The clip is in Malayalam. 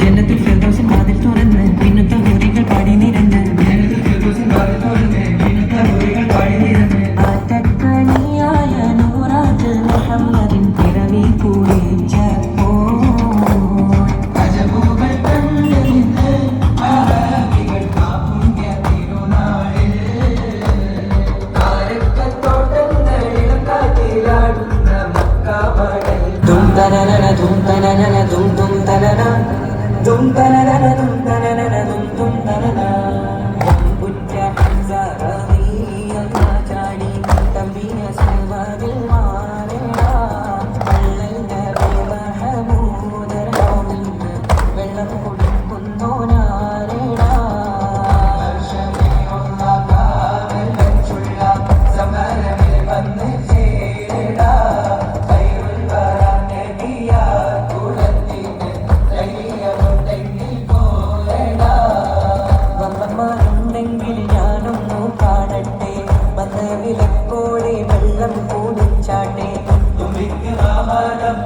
ജന്നത്തിൽ ഫിർദൗസിൻ വാതിൽ തുറന്ന് പിന്നത്തെ ഹൂറികൾ പാടി നിരന്ന്. ആറ്റക്കണിയായ ദും തനനന ദും ദും തനന ദും തനന ദും തനന ദും ദും തനന വന്നമാരുണ്ടെങ്കിൽ ഞാനൊന്നു കാണട്ടെ വന്ന വിലക്കോടെ വെള്ളം കൂടിച്ചാട്ടെ. തുമ്പിക്ക് ആഹാരം